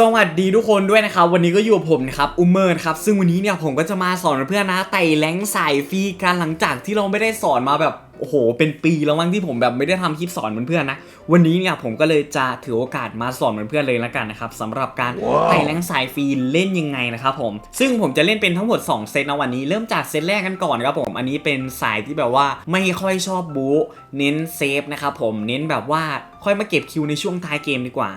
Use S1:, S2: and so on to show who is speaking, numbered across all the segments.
S1: สวัสดีทุกคนด้วยนะครับ วันนี้ก็อยู่กับผมนะครับอุมเมอร์นะครับซึ่งวันนี้เนี่ยผมก็จะมาสอนเพื่อนๆนะไต่แรงค์สายฟรีกันหลังจากที่เราไม่ได้สอนมาแบบโอ้โห เป็นปีแล้วมั้งที่ผมแบบไม่ได้ทำคลิปสอนเพื่อนๆนะ วันนี้เนี่ยผมก็เลยจะถือโอกาสมาสอนเพื่อนๆเลยละกันนะครับสำหรับการไต่แรงค์สายฟรีเล่นยังไงนะครับผม ซึ่งผมจะเล่นเป็นทั้งหมด 2 เซตนะวันนี้ เริ่มจากเซตแรกกันก่อนครับผม อันนี้เป็นสายที่แบบว่าไม่ค่อยชอบบู๊เน้นเซฟนะครับผม เน้นแบบว่าค่อยมาเก็บคิวในช่วงท้ายเกมดีกว่า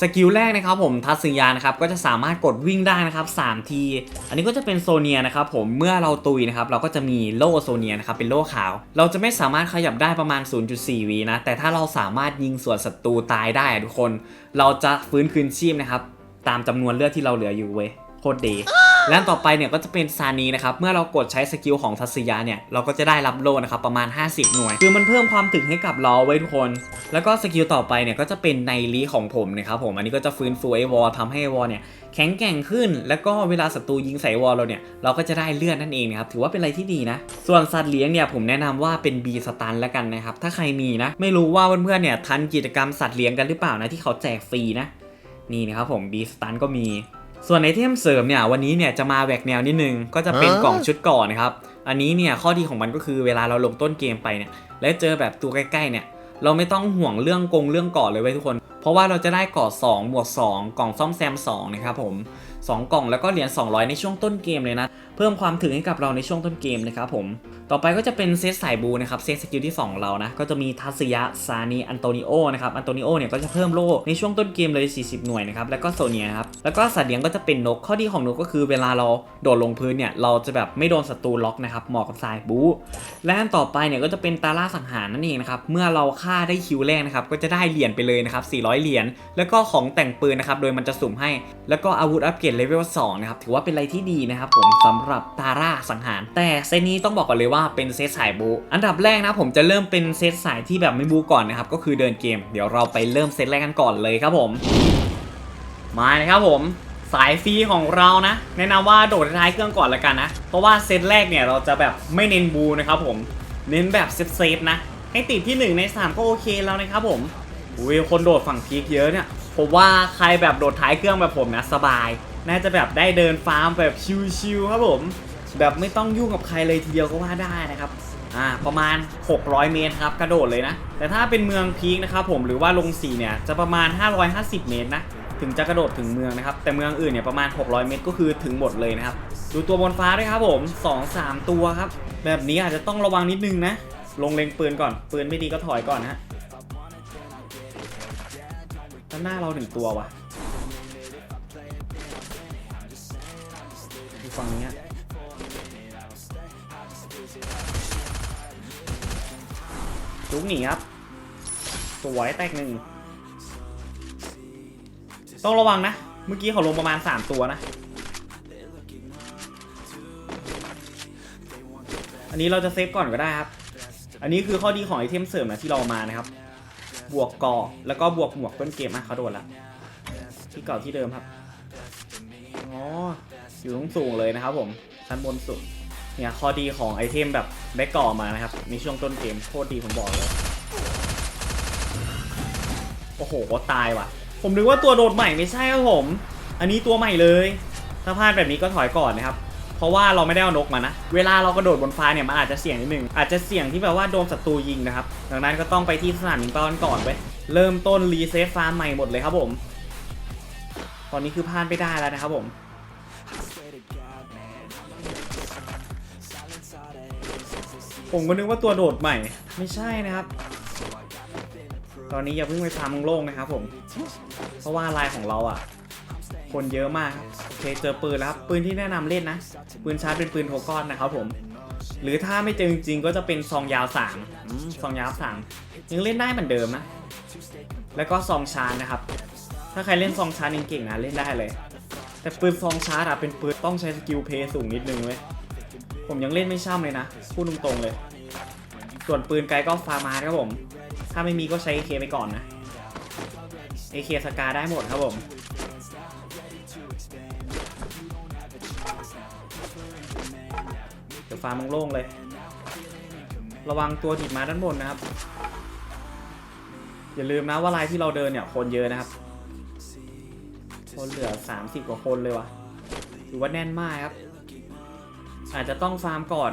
S1: สกิลแรกนะครับผมทัศยานะครับก็จะสามารถกดวิ่งได้นะครับ3ทีอันนี้ก็จะเป็นโซเนียนะครับผมเมื่อเราตุยนะครับเราก็จะมีโล่โซเนียนะครับเป็นโล่ขาว เราจะไม่สามารถขยับได้ประมาณ 0.4วีนะแต่ถ้าเราสามารถยิงส่วนศัตรูตายได้ทุกคน เราจะฟื้นคืนชีพนะครับตามจำนวนเลือดที่เราเหลืออยู่เว้ย โคตรดีและต่อไปเนี่ยก็จะเป็นซานีนะครับ เมื่อเรากดใช้สกิลของทัศยาเนี่ย เราก็จะได้รับโลนะครับประมาณ 50 หน่วย คือมันเพิ่มความถึงให้กับเราไว้ทุกคน แล้วก็สกิลต่อไปเนี่ยก็จะเป็นในลีของผมนะครับผม อันนี้ก็จะฟื้นฟูไอวอลทำให้ไอวอลเนี่ยแข็งแกร่งขึ้น แล้วก็เวลาศัตรูยิงใส่วอลเราเนี่ย เราก็จะได้เลือดนั่นเองนะครับ ถือว่าเป็นอะไรที่ดีนะ ส่วนสัตว์เลี้ยงเนี่ยผมแนะนำว่าเป็น B สตันแล้วกันนะครับ ถ้าใครมีนะ ไม่รู้ว่าเพื่อนๆเนี่ยทันกิจกรรมสัตว์เลี้ยงกันหรือเปล่านะที่เขาแจกฟรีนะ นี่นะครับผม B สตันก็มี ส่วนไอเทมเสริมเนี่ยวันนี้เนี่ยจะมาแหวกแนวนิดนึงก็จะเป็น
S2: ฮะ
S1: กล่องชุดก่อนนะครับ อันนี้เนี่ยข้อดีของมันก็คือเวลาเราลงต้นเกมไปเนี่ยแล้วเจอแบบตัวใกล้ๆเนี่ยเราไม่ต้องห่วงเรื่องกงเรื่องเกาะเลยเว้ยทุกคน เพราะว่าเราจะได้เกาะ2บวก2กล่องซ่อมแซม2นะครับผม 2 กล่องแล้วก็เหรียญ200 ในช่วงต้นเกมเลยนะ เพิ่มความถึงให้กับเราในช่วงต้นเกมนะครับผม ต่อไปก็จะเป็นเซตสายบูนะครับเซตสกิลที่ 2 เรานะ ก็จะมีทัศยะซานีอันโตนิโอนะครับอันโตนิโอเนี่ยก็จะเพิ่มโล่ในช่วงต้นเกมเลย 40 หน่วยนะครับแล้วก็โซเนียครับแล้วก็สัตว์เลี้ยงก็จะเป็นนกข้อดีของนกก็คือเวลาเราโดดลงพื้นเนี่ยเราจะแบบไม่โดนศัตรูล็อกนะครับเหมาะกับสายบูและอันต่อไปเนี่ยก็จะเป็นตาล่าสังหารนั่นเองนะครับเมื่อเราฆ่าได้คิวแรกนะครับก็จะได้เหรียญไปเลยนะครับ400 เหรียญแล้วก็ของแต่งปืนนะครับโดยมันจะสุ่มให้ แล้วก็อาวุธอัปเกรดเลเวล2นะครับถือว่าเป็นอะไรที่ดีนะครับผมสำหรับตาร่าสังหาร แต่เซตนี้ต้องบอกก่อนเลยว่าเป็นเซตสายบูอันดับแรกนะผมจะเริ่มเป็นเซตสายที่แบบไม่บูก่อนนะครับก็คือเดินเกม เดี๋ยวเราไปเริ่มเซตแรกกันก่อนเลยครับผม มาเลยครับผมสายฟรีของเรานะ แนะนำว่าโดดท้ายเครื่องก่อนละกันนะ เพราะว่าเซตแรกเนี่ยเราจะแบบไม่เน้นบูนะครับผมเน้นแบบเซฟเซฟๆนะ ให้ติดที่ 1 ใน 3 ก็โอเคแล้วนะครับผมอุ้ยคนโดดฝั่งพีคเยอะเนี่ยผมว่าใครแบบโดดท้ายเครื่องแบบผมนะสบาย น่าจะแบบได้เดินฟาร์มแบบชิลๆครับผม แบบไม่ต้องยุ่งกับใครเลยทีเดียวก็ว่าได้นะครับอ่าประมาณ 600 เมตรครับกระโดดเลยนะ แต่ถ้าเป็นเมืองพีคนะครับผมหรือว่าลงสีเนี่ยจะประมาณ 550 เมตรนะถึงจะกระโดดถึงเมืองนะครับแต่เมืองอื่นเนี่ยประมาณ 600 เมตรก็คือถึงหมดเลยนะครับดูตัวบนฟ้าด้วยครับผม 2 3 ตัวครับ แบบนี้อาจจะต้องระวังนิดนึงนะ ลงเล็งปืนก่อน ปืนไม่ดีก็ถอยก่อนนะฮะด้านหน้าเราหนึ่งตัวว่ะ ฝั่งนี้ฮะลุกหนีครับ สวยแตกหนึ่ง ต้องระวังนะ เมื่อกี้เขาลงประมาณ 3 ตัวนะ อันนี้เราจะเซฟก่อนก็ได้ครับ อันนี้คือข้อดีของไอเทมเสริมนะที่เรามานะครับ บวกกอแล้วก็บวกหมวกต้นเกมอะเขาโดนละที่เก่าที่เดิมครับ อยู่ตรงสูงเลยนะครับผมชั้นบนสุดเนี่ยข้อดีของไอเทมแบบได้ก่อมานะครับในช่วงต้นเกมโคตรดีผมบอกเลยโอ้โหตายว่ะ ผมนึกว่าตัวโดดใหม่ไม่ใช่ครับผม อันนี้ตัวใหม่เลย ถ้าพลาดแบบนี้ก็ถอยก่อนนะครับ เพราะว่าเราไม่ได้เอานกมานะ เวลาเรากระโดดบนฟ้าเนี่ยมันอาจจะเสี่ยงนิดนึง อาจจะเสี่ยงที่แบบว่าโดนศัตรูยิงนะครับ ดังนั้นก็ต้องไปที่สนามยิงเป้ากันก่อนไว้เริ่มต้นรีเซ็ตฟาร์มใหม่หมดเลยครับผม ตอนนี้คือพลาดไม่ได้แล้วนะครับผม ผมก็นึกว่าตัวโดดใหม่ ไม่ใช่นะครับ ตอนนี้อย่าเพิ่งไปฟาร์มโล่งนะครับผม เพราะว่าลายของเราอะ คนเยอะมากโอเคเจอปืนแล้วครับ ปืนที่แนะนำเล่นนะ ปืนชาร์จเป็นปืนโทก้อนนะครับผม หรือถ้าไม่เจอจริงๆก็จะเป็นซองยาวสามอืมซองยาวสามยังเล่นได้เหมือนเดิมนะ แล้วก็ซองชาร์จนะครับ ถ้าใครเล่นซองชาร์จเก่งๆนะเล่นได้เลย แต่ปืนซองชาร์จอะเป็นปืนต้องใช้สกิลเพย์สูงนิดนึงเว้ยผมยังเล่นไม่ช่ำเลยนะพูดตรงๆเลย ส่วนปืนไกลก็ฟาร์มาครับผม ถ้าไม่มีก็ใช้ AK ไปก่อนนะ AK สกาได้หมดครับผมเดี๋ยวฟาร์มโล่งๆเลย ระวังตัวดิดมาด้านบนนะครับ อย่าลืมนะว่าลายที่เราเดินเนี่ยคนเยอะนะครับ คนเหลือ 30 กว่าคนเลยว่ะ ถือว่าแน่นมากครับ อาจจะต้องฟาร์มก่อน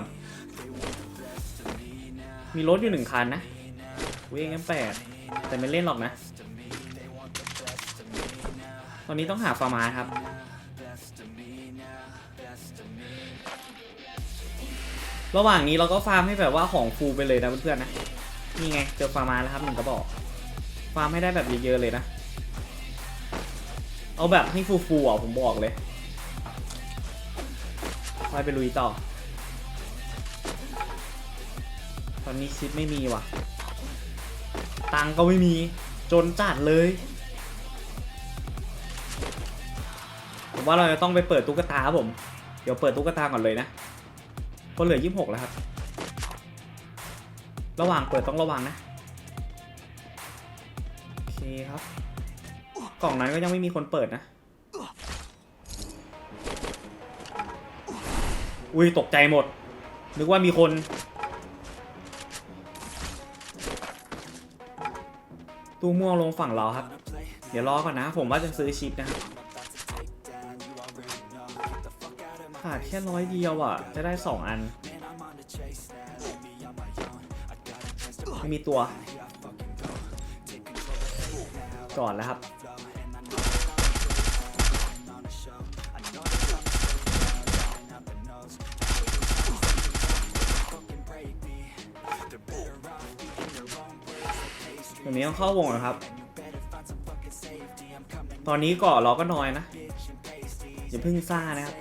S1: มีรถอยู่หนึ่งคันนะเวงกันแปดแต่ไม่เล่นหรอกนะ ตอนนี้ต้องหาฟาร์มาครับระหว่างนี้เราก็ฟาร์มให้แบบว่าของฟูลไปเลยนะเพื่อนๆนะ นี่ไงเจอฟาร์มาแล้วครับหนึ่งกระบอก ฟาร์มให้ได้แบบเยอะๆเลยนะ เอาแบบให้ฟูๆอะผมบอกเลยไปไปลุยต่อ ตอนนี้ชิปไม่มีว่ะ ตังก็ไม่มี จนจัดเลย ผมว่าเราจะต้องไปเปิดตุ๊กตาผม เดี๋ยวเปิดตุ๊กตาก่อนเลยนะคนเหลือ26แล้วครับ ระหว่างเปิดต้องระวังนะ โอเคครับ กล่องนั้นก็ยังไม่มีคนเปิดนะ อุ้ยตกใจหมด นึกว่ามีคน ตู้ม่วงลงฝั่งเราครับ เดี๋ยวรอก่อนนะ ผมว่าจะซื้อชิปนะครับขาดแค่ร้อยเดียวอะ จะได้สองอันไม่มีตัว ก่อนแล้วครับ ตรงนี้ต้องเข้าวงนะครับ ตอนนี้เกาะเราก็น้อยนะ อย่าเพิ่งซ่านะครับ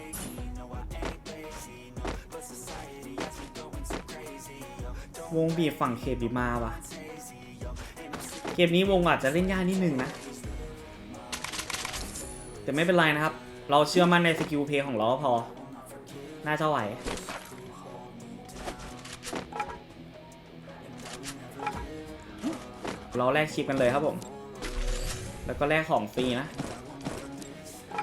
S1: วงบีบฝั่งเขตบีมาว่ะ เกมนี้วงอาจจะเล่นยากนิดนึงนะ แต่ไม่เป็นไรนะครับ เราเชื่อมั่นในสกิลเพลย์ของเราพอ น่าจะไหว เราแลกชิปกันเลยครับผม แล้วก็แลกของฟรีนะ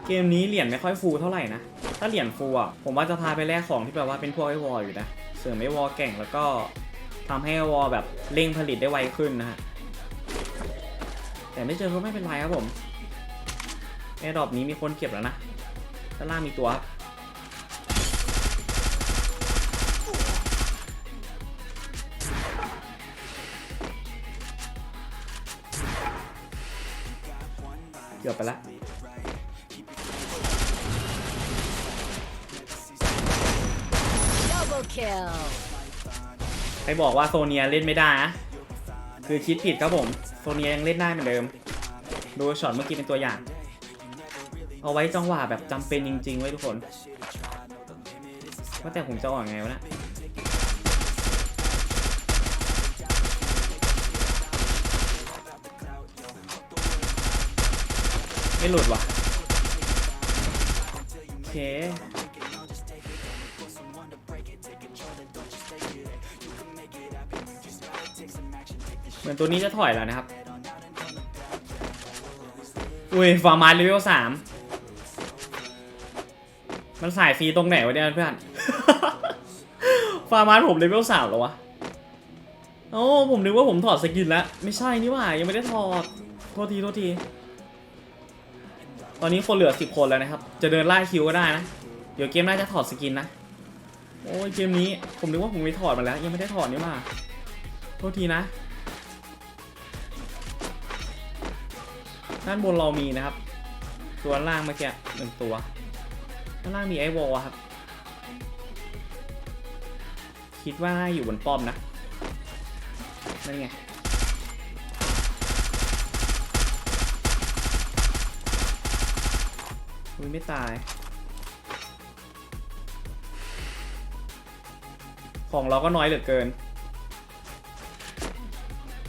S1: เกมนี้เหรียญไม่ค่อยฟูเท่าไหร่นะ ถ้าเหรียญฟูอะ ผมว่าจะพาไปแลกของที่แบบว่าเป็นพวกไอวอลอยู่นะ เสริมไอวอลเก่งแล้วก็ทำให้ไอวอลแบบเร่งผลิตได้ไวขึ้นนะฮะ แต่ไม่เจอก็ไม่เป็นไรครับผมแอร์ดรอปนี้มีคนเก็บแล้วนะด้านล่างมีตัวครับ ไปละ
S2: Double kill.
S1: ใครบอกว่าโซเนียเล่นไม่ได้นะคือคิดผิดครับผม โซเนียยังเล่นได้เหมือนเดิม ดูช็อตเมื่อกี้เป็นตัวอย่าง เอาไว้จังหวะแบบจำเป็นจริงๆไว้ทุกคน ว่าแต่ผมจะออกไงวะเนะ ไม่หลุดว่ะโอเคเหมือนตัวนี้จะถอยแล้วนะครับ อุ้ยฟอร์มาเลเวลสามมันสายฟรีตรงไหนวะเนี่ยเพื่อน ฟาร์มาสผมเลเวลสามแล้ววะ โอ้ผมนึกว่าผมถอดสกินแล้ว ไม่ใช่นี่หว่า ยังไม่ได้ถอด โทษที โทษที ตอนนี้คนเหลือสิบคนแล้วนะครับ จะเดินไล่คิวก็ได้นะ เดี๋ยวเกมหน่าจะถอดสกินนะ โอ้ยเกมนี้ผมนึกว่าผมไม่ถอดมาแล้ว ยังไม่ได้ถอดนี่หว่าโทษทีนะ ด้านบนเรามีนะครับ ตัวล่างเมื่อกี้หนึ่งตัว ด้านล่างมีไอวอลครับ คิดว่าอยู่บนป้อมนะนั่นไง ไม่ตาย ของเราก็น้อยเหลือเกิน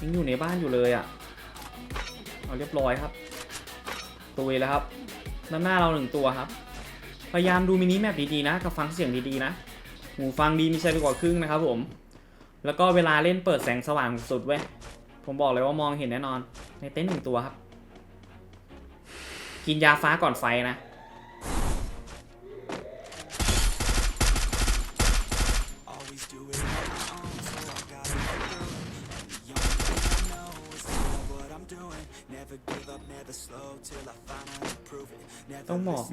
S1: ยังอยู่ในบ้านอยู่เลยอะ เอาเรียบร้อยครับ ตุยแล้วครับด้านหน้าเราหนึ่งตัวครับ พยายามดูมินิแมปดีๆนะ กับฟังเสียงดีๆนะ หูฟังดีมีใช้ไปกว่าครึ่งนะครับผม แล้วก็เวลาเล่นเปิดแสงสว่างสุดเว้ย ผมบอกเลยว่ามองเห็นแน่นอน ในเต็นท์หนึ่งตัวครับ กินยาฟ้าก่อนไฟนะ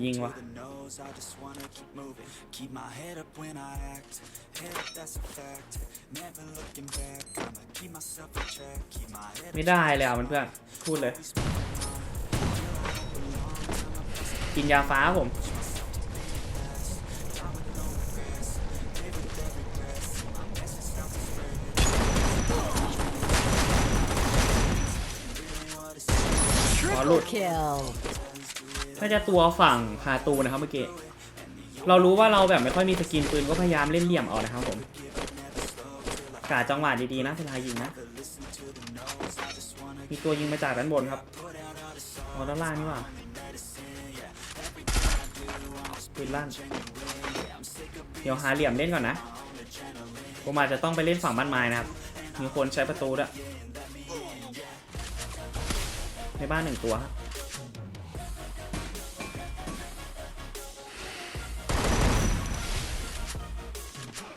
S1: ยิงวะไม่ได้เลยอะเพื่อนๆพูดเลย กินยาฟ้าผมอ๋อหลุด
S2: Kill.
S1: น่าจะตัวฝั่งคาตูนะครับเมื่อกี้เรารู้ว่าเราแบบไม่ค่อยมีสกินปืนก็พยายามเล่นเหลี่ยมเอานะครับผมกาจังหวะดีๆนะเวลายิงนะ มีตัวยิงมาจากด้านบนครับอ๋อด้านล่างนี่หว่าปืนลั่น เดี๋ยวหาเหลี่ยมเล่นก่อนนะ ผมอาจจะต้องไปเล่นฝั่งบ้านไม้นะครับ มีคนใช้ประตูด้วยในบ้านหนึ่งตัวครับ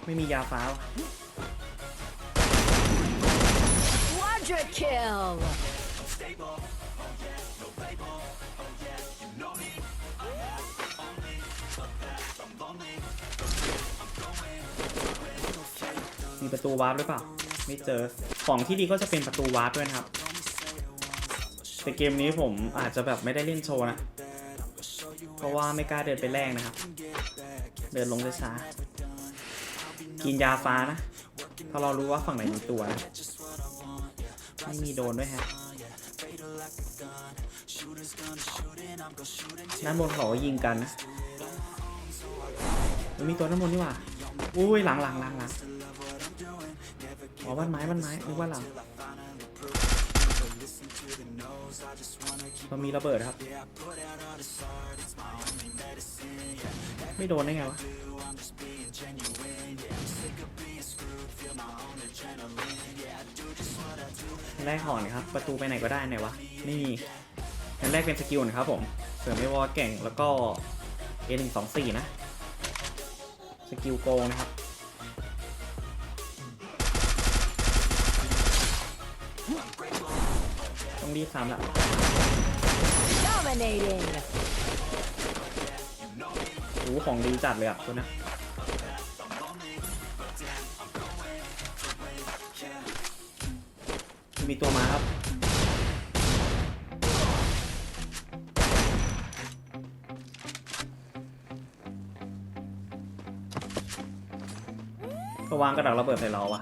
S1: ไม่มียาฟ้าวะ
S2: Quadra kill.
S1: มีประตูวาร์ปหรือเปล่า ไม่เจอ ของที่ดีก็จะเป็นประตูวาร์ปด้วยนะครับ แต่เกมนี้ผมอาจจะแบบไม่ได้เล่นโชว์นะ เพราะว่าไม่กล้าเดินไปแรกนะครับ เดินลงช้าๆ กินยาฟ้านะ ถ้าเรารู้ว่าฝั่งไหนมีตัวไม่มีโดนด้วยฮะด้านบนเขาก็ยิงกันนะเฮ้ยมีตัวด้านบนนี่หว่าอุ้ยหลังหลังหลังหลังอ๋อบ้านไม้บ้านไม้นึกว่าหลังมันมีระเบิดครับ ไม่โดนได้ไงวะ อันแรกหอนครับ ประตูไปไหนก็ได้ไหนวะไม่มีอันแรกเป็นสกิลนะครับผม เสริมไม่วอลเก่งแล้วก็ A124 นะ สกิลโกงนะครับ ต้องรีบซ้ำละ
S2: Dominating.
S1: โอ้โหของดีจัดเลยอะตัวเนี้ย มีตัวมาครับก็วางกระดักระเบิดใส่เราวะ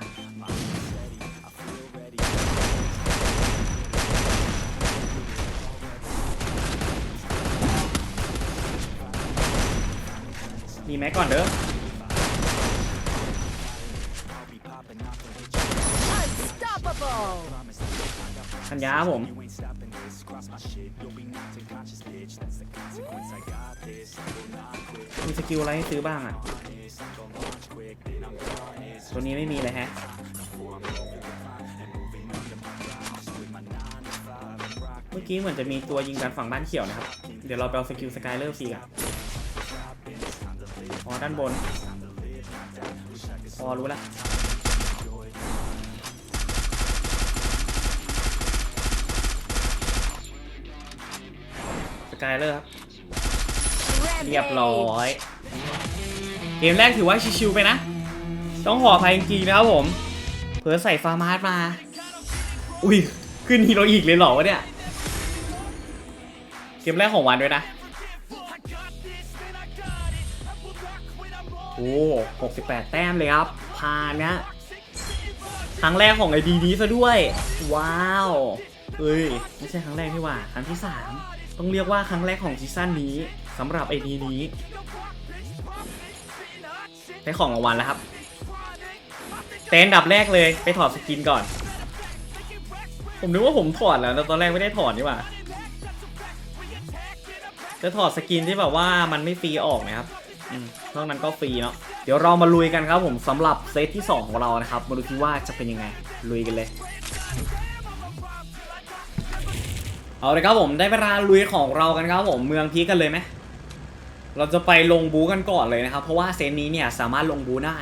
S1: มีแม็กก่อนเด้อ
S2: Unstoppable.
S1: ทันยาผมมีสกิลอะไรให้ซื้อบ้างอะ ตัวนี้ไม่มีเลยแฮะเมื่อกี้เหมือนจะมีตัวยิงกันฝั่งบ้านเขียวนะครับ เดี๋ยวเราไปเอาสกิลสกายเลอร์ฟรีกันอ๋อด้านบนพอรู้ละ กายเลอร์ครับ เรียบร้อย เกมแรกถือว่าชิวๆไปนะ ต้องขออภัยจริงๆนะครับผม เผลอใส่ฟาร์มาร์ทมา อุ้ย ขึ้นฮีโรอีกเลยเหรอวะเนี่ย เกมแรกของวันด้วยนะ โอ้หกสิบแปดแต้มเลยครับ พาเนี้ยครั้งแรกของไอดีนี้ซะด้วย ว้าว เอ้ย ไม่ใช่ครั้งแรกที่ว่า ครั้งที่สาม ต้องเรียกว่าครั้งแรกของซีซั่นนี้สำหรับไอดีนี้ได้ของรางวัลแล้วครับเต้นดับแรกเลยไปถอดสกินก่อน ผมนึกว่าผมถอดแล้วแต่ตอนแรกไม่ได้ถอดนี่หว่าจะถอดสกินที่แบบว่ามันไม่ฟรีออกนะครับอนอกนั้นก็ฟรีเนาะเดี๋ยวเรามาลุยกันครับผมสำหรับเซตที่ 2 ของเรานะครับ มาดูที่ว่าจะเป็นยังไง ลุยกันเลย เอาเลยครับผมได้เวลาลุยของเรากันครับผมเมืองพีกันเลยไหมเราจะไปลงบูกันก่อนเลยนะครับ เพราะว่าเซตนี้เนี่ยสามารถลงบูได้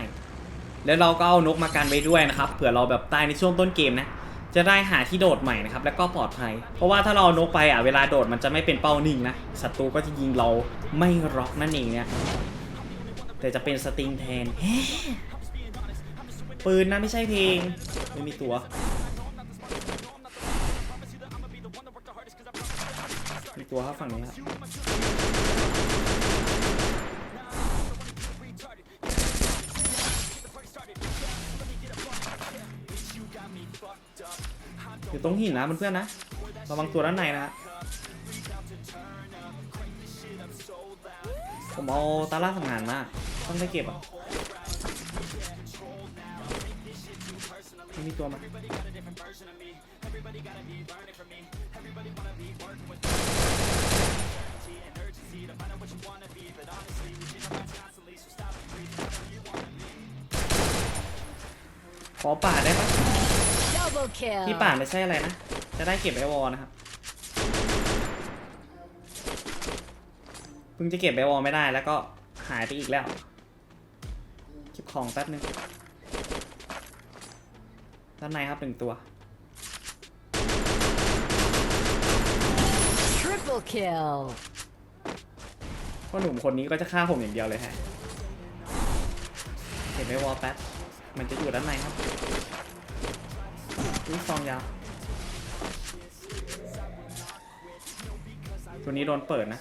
S1: แล้วเราก็เอานกมากันไว้ด้วยนะครับเผื่อเราแบบตายในช่วงต้นเกมนะจะได้หาที่โดดใหม่นะครับแล้วก็ปลอดภัย เพราะว่าถ้าเราเอานกไปอะเวลาโดดมันจะไม่เป็นเป้านิ่งนะศัตรูก็จะยิงเราไม่ร็อกนั่นเองเนี่ยแต่จะเป็นสติงแทนปืนนะไม่ใช่เพลงไม่มีตัวีตัวครับฝั่งนี้ครับอยู่ตรงหินนะเพื่อนๆนะ ระวังตัวด้านในนะฮะผมเอาตาล่าทำงานมาต้องได้เก็บอะไม่มีตัวมา ขอป่าดได้ปะ
S2: Double kill.
S1: ที่ป่าดไม่ใช่อะไรนะ จะได้เก็บไอวอลนะครับเพิ่งจะเก็บไอวอลไม่ได้แล้วก็หายไปอีกแล้ว เก็บของแป๊บนึงด้านในครับหนึ่งตัว
S2: Triple kill.
S1: พ่อหนุ่มคนนี้ก็จะฆ่าผมอย่างเดียวเลยฮะเก็บไอวอลแป๊บมันจะอยู่ด้านในครับลูกซองยาวตัวนี้โดนเปิดนะ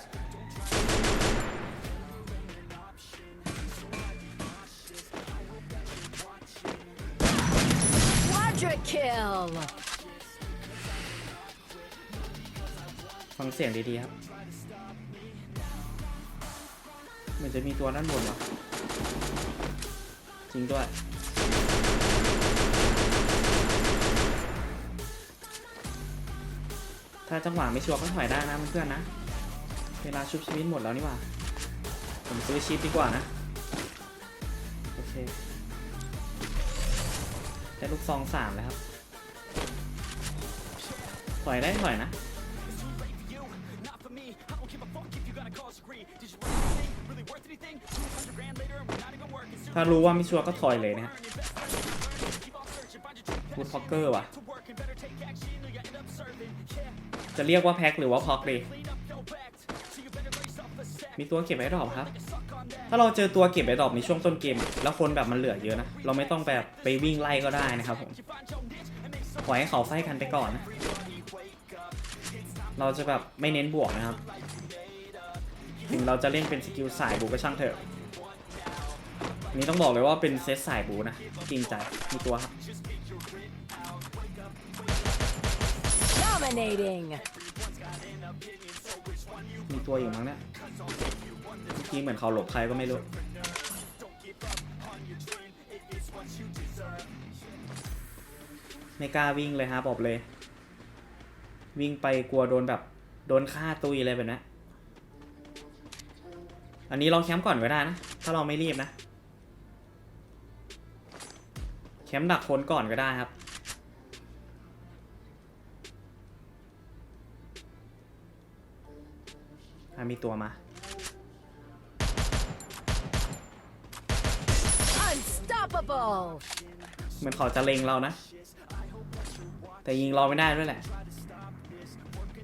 S2: Quadra kill.
S1: ฟังเสียงดีๆครับเห มือนจะมีตัวด้านบนวะจริงด้วยถ้าจังหวะไม่ชัวร์ก็ถอยได้นะเพื่อนๆนะ เวลาชุบชีวิตหมดแล้วนี่หว่า ผมซื้อชิปดีกว่านะ โอเค ได้ลูกซองสามแล้วครับ ถอยได้ถอยนะ ถ้ารู้ว่าไม่ชัวร์ก็ถอยเลยนะฮะพูดพ็อกเกอร์ว่ะ จะเรียกว่าแพ็คหรือว่าพ็อกดีมีตัวเก็บไว้ดรอปครับ ถ้าเราเจอตัวเก็บไว้ดอปในช่วงต้นเกม แล้วคนแบบมันเหลือเยอะนะ เราไม่ต้องแบบไปวิ่งไล่ก็ได้นะครับผมปล่อยให้เขาไฟกันไปก่อนนะ เราจะแบบไม่เน้นบวกนะครับ ถึงเราจะเล่นเป็นสกิลสายบูก็ช่างเถอะ อันนี้ต้องบอกเลยว่าเป็นเซตสายบูนะจริงใจมีตัวครับ
S2: Dominating.
S1: มีตัวอยู่มั้งเนี่ยเมื่อกี้เหมือนเขาหลบใครก็ไม่รู้ไม่กล้าวิ่งเลยฮะบอกเลย วิ่งไปกลัวโดนแบบโดนฆ่าตุยอะไรแบบนี้นอันนี้เราแคมป์ก่อนก็ได้นะ ถ้าเราไม่รีบนะ แคมป์ดักคนก่อนก็ได้ครับอะมีตัวมา
S2: Unstoppable.
S1: เหมือนเขาจะเล็งเรานะ แต่ยิงเราไม่ได้ด้วยแหละ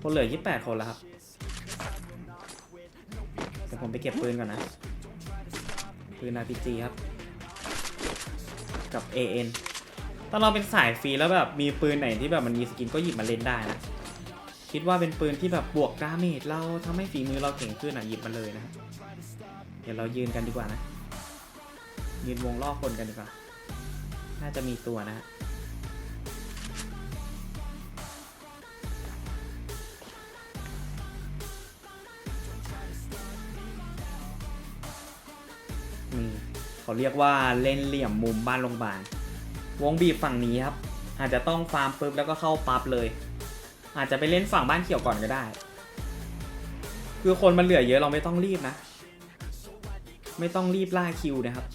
S1: คนเหลือ 28 คนแล้วครับเดี๋ยวผมไปเก็บปืนก่อนนะ ปืน RPG ครับ กับ AN ตอนเราเป็นสายฟรีแล้วแบบมีปืนไหนที่แบบมันมีสกินก็หยิบมาเล่นได้นะ คิดว่าเป็นปืนที่แบบบวกดาเมจเราทำให้ฝีมือเราเก่งขึ้นอะหยิบมาเลยนะ เดี๋ยวเรายืนกันดีกว่านะ ยืนวงล่อคนกันดีกว่า น่าจะมีตัวนะฮะ เขาเรียกว่าเล่นเหลี่ยมมุมบ้านโรงพยาบาล วงบีบฝั่งนี้ครับ อาจจะต้องฟาร์มปุ๊บแล้วก็เข้าปั๊บเลย อาจจะไปเล่นฝั่งบ้านเขียวก่อนก็ได้ คือคนมันเหลือเยอะเราไม่ต้องรีบนะ ไม่ต้องรีบล่าคิวนะครับ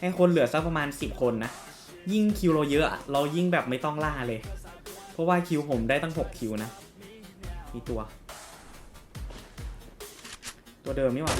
S1: ให้คนเหลือสักประมาณ 10 คนนะ ยิ่งคิวเราเยอะอะเรายิ่งแบบไม่ต้องล่าเลย เพราะว่าคิวผมได้ตั้ง 6 คิวนะ มีตัวตัวเดิมนี่หว่า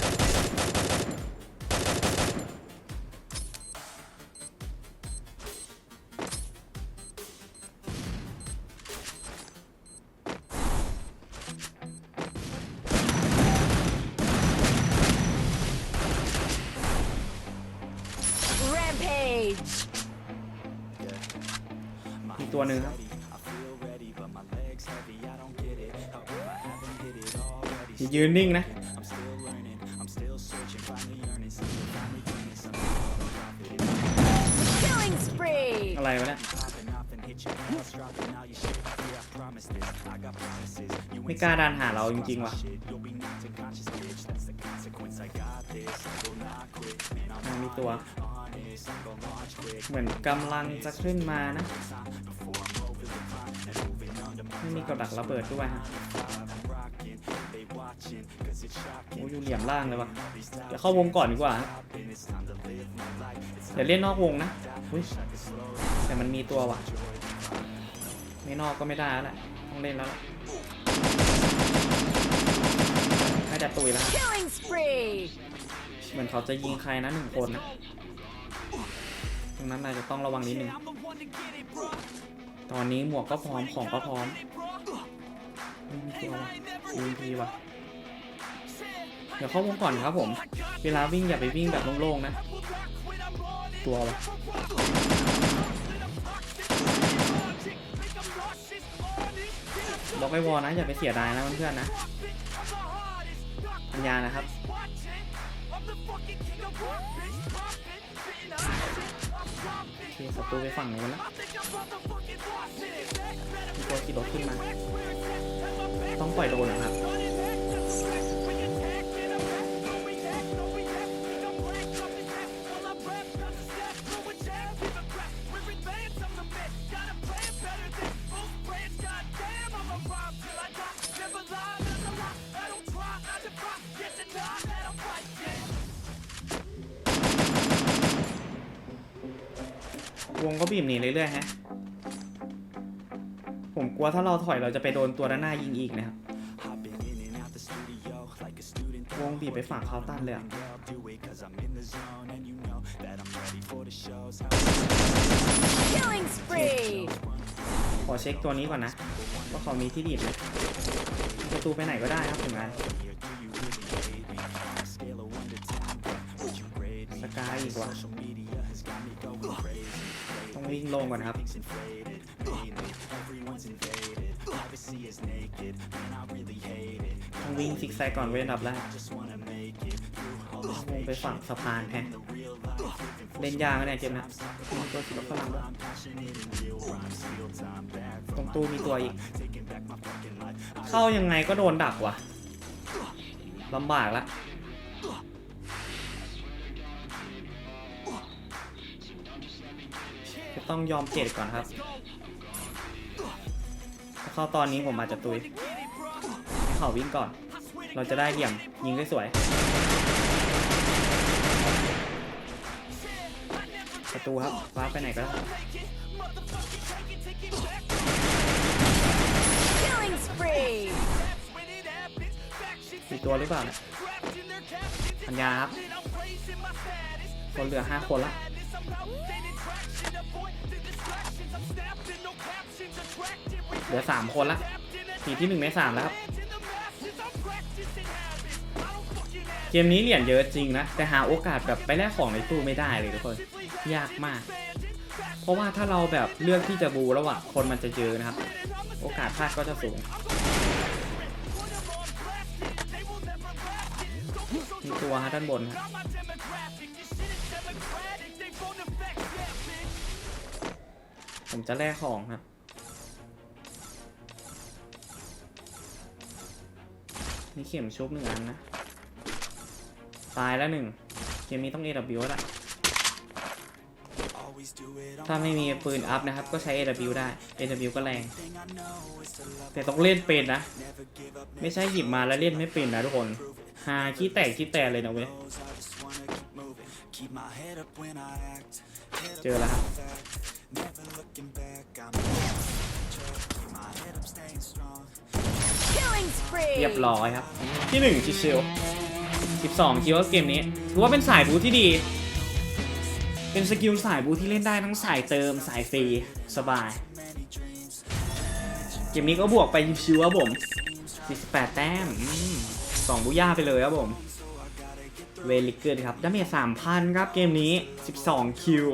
S1: ยืนนิ่งนะ
S2: Killing spree.
S1: อะไรวะเนี่ยไม่กล้าดันหาเราจริงๆว่ะอ่ามีตัว เหมือนกำลังจะขึ้นมานะไม่มีกับดักระเบิดด้วยฮะ โอ้ยอยู่เหลี่ยมล่างเลยว่ะเดี๋ยวเข้าวงก่อนดีกว่าฮะเดี๋ยวเล่นนอกวงนะอุ๊ยแต่มันมีตัวว่ะ ไม่นอกก็ไม่ได้แล้วแหละต้องเล่นแล้วล่ะน่าจะตุยแล้วฮะ
S2: Killing spree.
S1: เหมือนเขาจะยิงใครนะหนึ่งคนนะตรงนั้นนายจะต้องระวังนิดนึง ตอนนี้หมวกก็พร้อมของก็พร้อมไม่มีตัวว่ะยูพีว่ะ เดี๋ยวเข้าวงก่อนครับผม เวลาวิ่งอย่าไปวิ่งแบบโล่งๆนะ ตัววะบอกไอ้วอลนะอย่าไปเสียดายนะเพื่อนๆนะปัญญานะครับโอเคศัตรูไปฝั่งนู้นแล้วมีตัวขี่รถขึ้นมา ต้องปล่อยโดนนะครับ วงก็บีบหนีเรื่อยๆฮะ ผมกลัวถ้าเราถอยเราจะไปโดนตัวด้านหน้ายิงอีกนะครับ วงบีบไปฝั่งเขาตันเลยอะ
S2: Killing spree.
S1: ขอเช็คตัวนี้ก่อนนะ ว่าเขามีที่ดีดไหมประตูไปไหนก็ได้ครับถึงงาน ลงก่อนครับ ต้องวิ่งซิกแซกก่อนเว้ยอันดับแรกวงไปฝั่งสะพานแฮะเล่นยากนะเนี่ยเกมนะมีตัวสีรถฝรั่งด้วยตรงตู้มีตัวอีก เข้ายังไงก็โดนดักว่ะลำบากละ ต้องยอมเกตก่อนครับถ้าเข้าตอนนี้ผมอาจจะตุยให้เขาวิ่งก่อน เราจะได้เหยี่ยมยิงได้สวยประตูครับว้าร์ปไปไหนก็ได้
S2: Killing spree.
S1: มีตัวหรือเปล่าเนี่ยปัญญาครับคนเหลือห้าคนละ เหลือสามคนละทีที่หนึ่งในสามแล้วครับเกมนี้เหรียญเยอะจริงนะ แต่หาโอกาสแบบไปแลกของในตู้ไม่ได้เลยทุกคน ยากมาก เพราะว่าถ้าเราแบบเลือกที่จะบูแล้วอะคนมันจะเยอนะครับ โอกาสพลาดก็จะสูงมีตัวฮะด้านบนครับ ผมจะแลกของครับมีเข็มชุบหนึ่งอันนะ ตายแล้วหนึ่งเกมนี้ต้อง AW แล้วล่ะถ้าไม่มีปืนอัพนะครับ ก็ใช้ AW ได้ AW ก็แรง แต่ต้องเล่นเป็นนะ ไม่ใช่หยิบมาแล้วเล่นไม่เป็นนะทุกคน หาขี้แตกขี้แตกเลยนะเว้ย เจอแล้วครับ เรียบร้อยครับ ที่หนึ่งชิวๆ12คิดว่าเกมนี้ถือว่าเป็นสายบูทที่ดี เป็นสกิลสายบูทที่เล่นได้ทั้งสายเติมสายฟรีสบาย เกมนี้ก็บวกไปชิวๆครับผม48 แต้มอืมสองบุย่าไปเลยครับผม เวลิเกิดครับดาเมจ3,000 ครับเกมนี้ 12 คิว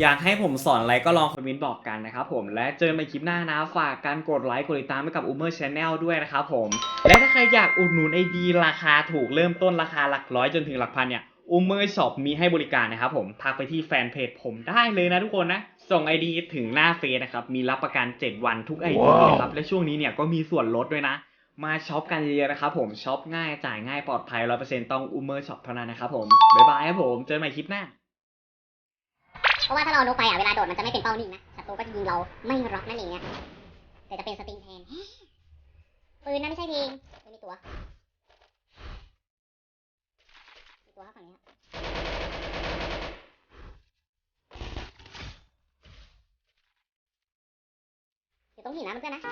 S1: อยากให้ผมสอนอะไรก็ลองคอมเมนต์บอกกันนะครับผมและเจอกันใหม่คลิปหน้านะฝากการกดไลค์กดติดตามให้กับ Umer Channel ด้วยนะครับผมและถ้าใครอยากอุดหนุนไอดีราคาถูกเริ่มต้นราคาหลักร้อยจนถึงหลักพันเนี่ย Umer Shop มีให้บริการนะครับผมทักไปที่แฟนเพจผมได้เลยนะทุกคนนะ ส่ง ID ถึงหน้าเฟซนะครับ มีรับประกัน 7 วันทุก ID นะครับ และช่วงนี้เนี่ยก็มีส่วนลดด้วยนะ มาช็อปกันเยอะๆนะครับผมช็อปง่ายจ่ายง่ายปลอดภัย 100%ต้อง Umer Shop เท่านั้นนะครับผม บ๊ายบายครับผม เจอกันใหม่คลิปหน้า
S3: เพราะว่าถ้าเรานกไปอะเวลาโดดมันจะไม่เป็นเป้านิ่งนะศัตรูก็จะยิงเราไม่ร็อกนั่นเองเนี่ยแต่จะเป็นสติงแทนปืนนะไม่ใช่พิงไม่มีตัวมีตัวครับฝั่งนี้ครับอยู่ตรงหินนะเพื่อนๆนะ